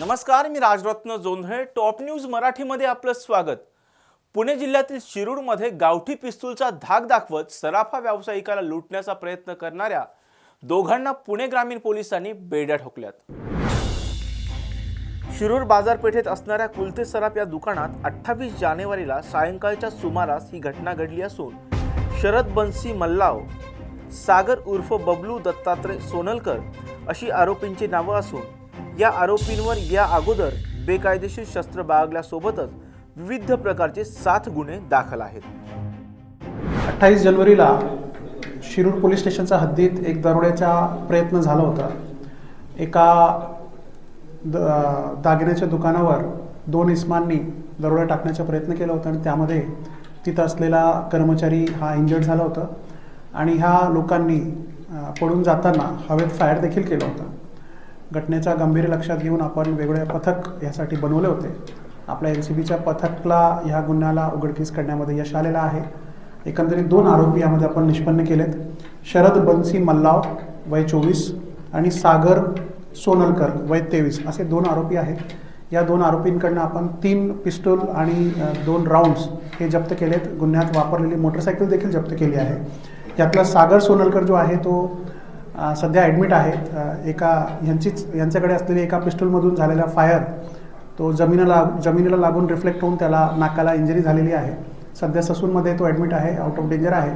नमस्कार मी Rajratna Jondhale. Top news मराठीमध्ये आपलं स्वागत. पुणे जिल्ह्यातील शिरूरमध्ये गावठी पिस्तूलचा धाक दाखवत सराफा व्यावसायिकाला लुटण्याचा प्रयत्न करणाऱ्या दोघांना पुणे ग्रामीण पोलिसांनी बेड्या ठोकल्यात. शिरूर बाजारपेठेत असणाऱ्या कुलते सराफ या दुकानात अठ्ठावीस जानेवारीला सायंकाळच्या सुमारास ही घटना घडली असून शरद बन्सी मल्लाव सागर उर्फ बबलू दत्तात्रय सोनलकर अशी आरोपींची नावं असून या आरोपींवर या अगोदर बेकायदेशीर शस्त्र बाळगल्यासोबतच विविध प्रकारचे सात गुन्हे दाखल आहेत. अठ्ठावीस जानेवारीला शिरूर पोलीस स्टेशनच्या हद्दीत एक दरोड्याचा प्रयत्न झाला होता. एका द दागिन्याच्या दुकानावर दोन इस्मांनी दरोडा टाकण्याचा प्रयत्न केला होता आणि त्यामध्ये तिथं असलेला कर्मचारी हा इंजर्ड झाला होता. आणि ह्या लोकांनी पळून जाताना हवेत फायर देखील केला होता. घटनेचा गांभीर्य लक्षात घेऊन आपण वेगवेगळे पथक यासाठी बनवले होते. आपल्या एन सी बीच्या पथकला ह्या गुन्ह्याला उघडकीस करण्यामध्ये यश आलेलं आहे. एकंदरीत दोन आरोपी यामध्ये आपण निष्पन्न केलेत. शरद बन्सी मल्लाव वय चोवीस आणि सागर सोनलकर वय तेवीस असे दोन आरोपी आहेत. या दोन आरोपींकडनं आपण तीन पिस्टोल आणि दोन राऊंड्स हे जप्त केलेत. गुन्ह्यात वापरलेली मोटरसायकल देखील जप्त केली आहे. यातला सागर सोनलकर जो आहे तो सध्या ॲडमिट आहे. अ, एका यांचीच यांच्याकडे असलेली एका पिस्टलमधून झालेला फायर तो जमिनीला जमिनीला लागून रिफ्लेक्ट होऊन त्याला नाकाला इंजरी झालेली आहे. सध्या ससूनमध्ये तो ॲडमिट आहे आउट ऑफ डेंजर आहे.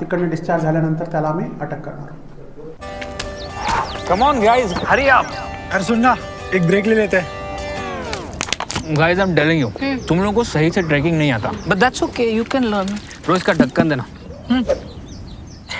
तिकडनं डिस्चार्ज झाल्यानंतर त्याला आम्ही अटक करणार आहोत. Come on guys hurry up अरे सुन ना एक ब्रेक ले लेते. हैं guys I am telling you तुम लोगों को सही से ट्रैकिंग नहीं आता. But that's okay, you can learn. रोज का ढक्कन देना.